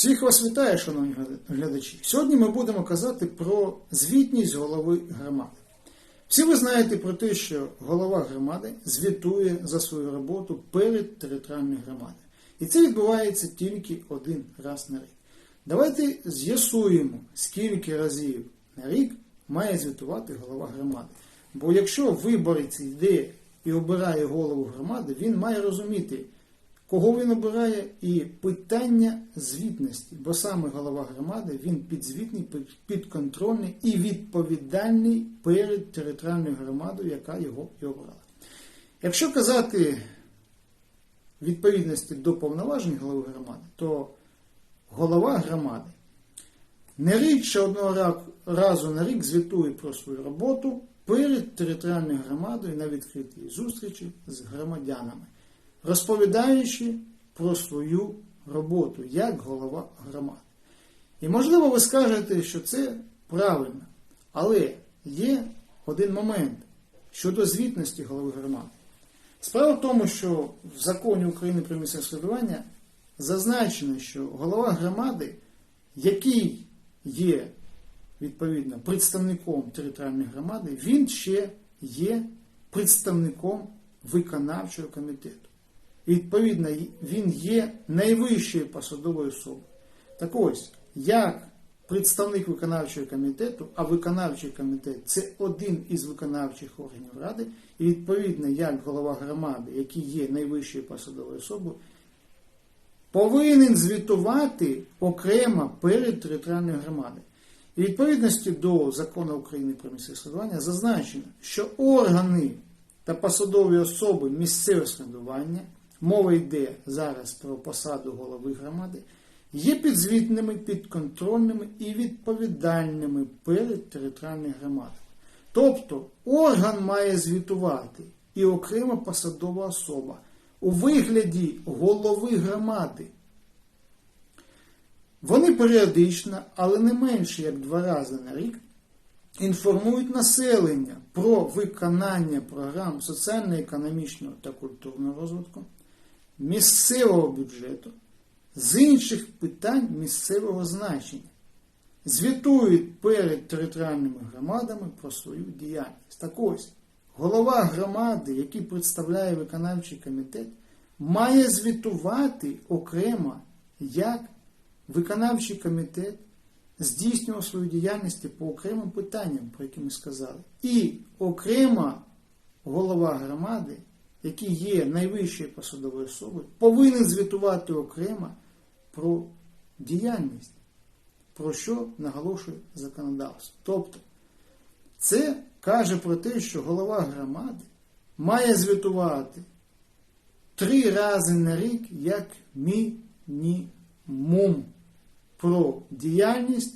Всіх вас вітаю, шановні глядачі. Сьогодні ми будемо казати про звітність голови громади. Всі ви знаєте про те, що голова громади звітує за свою роботу перед територіальною громадою. І це відбувається тільки один раз на рік. Давайте з'ясуємо, скільки разів на рік має звітувати голова громади. Бо якщо виборець йде і обирає голову громади, він має розуміти, кого він обирає, і питання звітності, бо саме голова громади він підзвітний, підконтрольний і відповідальний перед територіальною громадою, яка його і обрала. Якщо казати відповідності до повноважень голови громади, то голова громади не рідше одного разу на рік звітує про свою роботу перед територіальною громадою на відкритій зустрічі з громадянами, розповідаючи про свою роботу як голова громади. І можливо ви скажете, що це правильно, але є один момент щодо звітності голови громади. Справа в тому, що в законі України про місцеве самоврядування зазначено, що голова громади, який є відповідно представником територіальної громади, він ще є представником виконавчого комітету. Відповідно, він є найвищою посадовою особою. Так ось, як представник виконавчого комітету, а виконавчий комітет це один із виконавчих органів ради, і відповідно, як голова громади, який є найвищою посадовою особою, повинен звітувати окремо перед територіальною громадою. І відповідності до закону України про місцеве самоврядування зазначено, що органи та посадові особи місцевого самоврядування, мова йде зараз про посаду голови громади, є підзвітними, підконтрольними і відповідальними перед територіальною громадою. Тобто орган має звітувати і окрема посадова особа у вигляді голови громади. Вони періодично, але не менше як два рази на рік, інформують населення про виконання програм соціально-економічного та культурного розвитку, місцевого бюджету, з інших питань місцевого значення. Звітують перед територіальними громадами про свою діяльність. Так ось, голова громади, який представляє виконавчий комітет, має звітувати окремо, як виконавчий комітет здійснював свою діяльність по окремим питанням, про які ми сказали. І окремо голова громади, який є найвищою посадовою особою, повинен звітувати окремо про діяльність, про що наголошує законодавство. Тобто, це каже про те, що голова громади має звітувати три рази на рік як мінімум про діяльність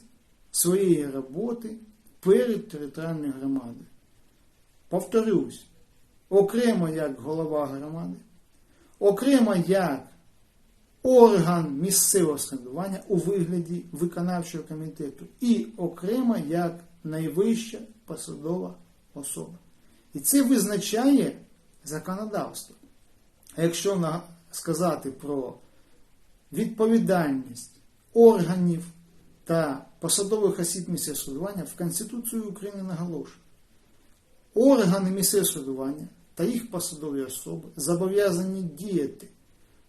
своєї роботи перед територіальною громадою. Повторюсь, окремо як голова громади, окремо як орган місцевого самоврядування у вигляді виконавчого комітету і окремо як найвища посадова особа. І це визначає законодавство. А якщо сказати про відповідальність органів та посадових осіб місцевого самоврядування в Конституції України наголошує. Органи місцевого самоврядування та їх посадові особи зобов'язані діяти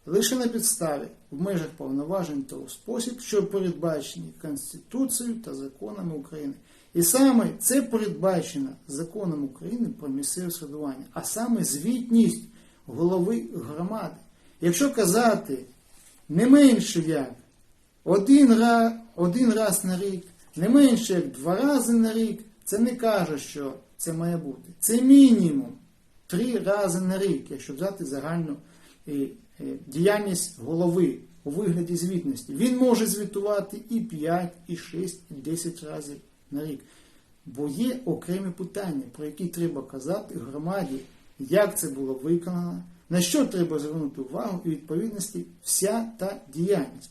лише на підставі в межах повноважень та у спосіб, що передбачені Конституцією та законами України. І саме це передбачено законом України про місцеве самоврядування, а саме звітність голови громади. Якщо казати не менше як один раз, один раз на рік, не менше як два рази на рік, це не каже, що це має бути. Це мінімум три рази на рік, якщо взяти загальну е, е, діяльність голови у вигляді звітності. Він може звітувати і 5, і 6, і 10 разів на рік. Бо є окремі питання, про які треба казати громаді, як це було виконано, на що треба звернути увагу і відповідності вся та діяльність.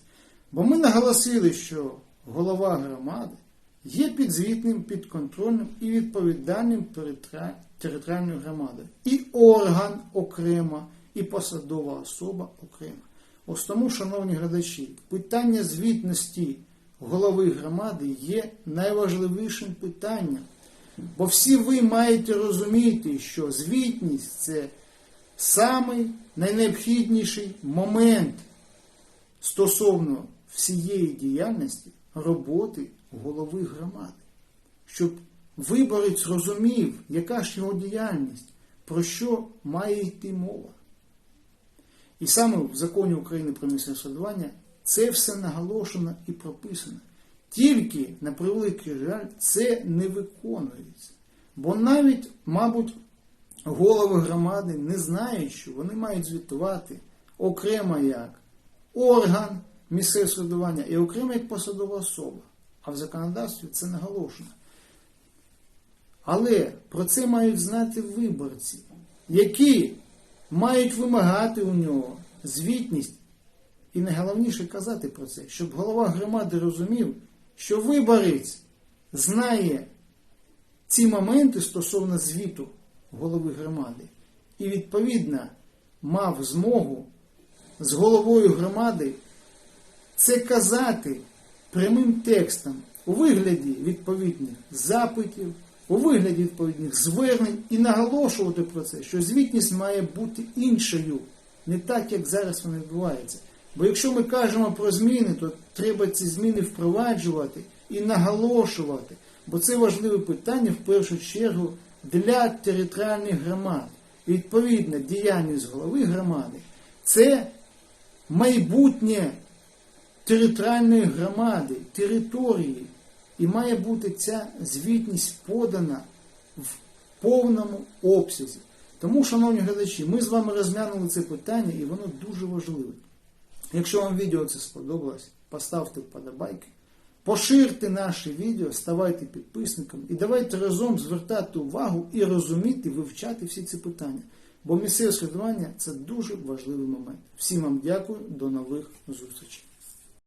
Бо ми наголосили, що голова громади є підзвітним, підконтрольним і відповідальним перед територіальною громадою. І орган окремо, і посадова особа окремо. Ось тому, шановні глядачі, питання звітності голови громади є найважливішим питанням. Бо всі ви маєте розуміти, що звітність це самий найнеобхідніший момент стосовно всієї діяльності роботи голови громади. Щоб виборець розумів, яка ж його діяльність, про що має йти мова. І саме в законі України про місцеве самоврядування це все наголошено і прописано. Тільки, на превеликий жаль, це не виконується. Бо навіть, мабуть, голови громади не знають, що вони мають звітувати окремо як орган місцевого самоврядування і окремо як посадова особа. А в законодавстві це наголошено. Але про це мають знати виборці, які мають вимагати у нього звітність. І найголовніше казати про це, щоб голова громади розумів, що виборець знає ці моменти стосовно звіту голови громади, і відповідно мав змогу з головою громади це казати прямим текстом у вигляді відповідних запитів, у вигляді відповідних звернень і наголошувати про це, що звітність має бути іншою, не так, як зараз вона відбувається. Бо якщо ми кажемо про зміни, то треба ці зміни впроваджувати і наголошувати. Бо це важливе питання в першу чергу для територіальних громад. І відповідно діяльність голови громади це майбутнє територіальної громади, території. І має бути ця звітність подана в повному обсязі. Тому, шановні глядачі, ми з вами розглянули це питання і воно дуже важливе. Якщо вам відео це сподобалось, поставте вподобайки, поширте наше відео, ставайте підписником і давайте разом звертати увагу і розуміти, вивчати всі ці питання. Бо місцеве складування це дуже важливий момент. Всім вам дякую, до нових зустрічей.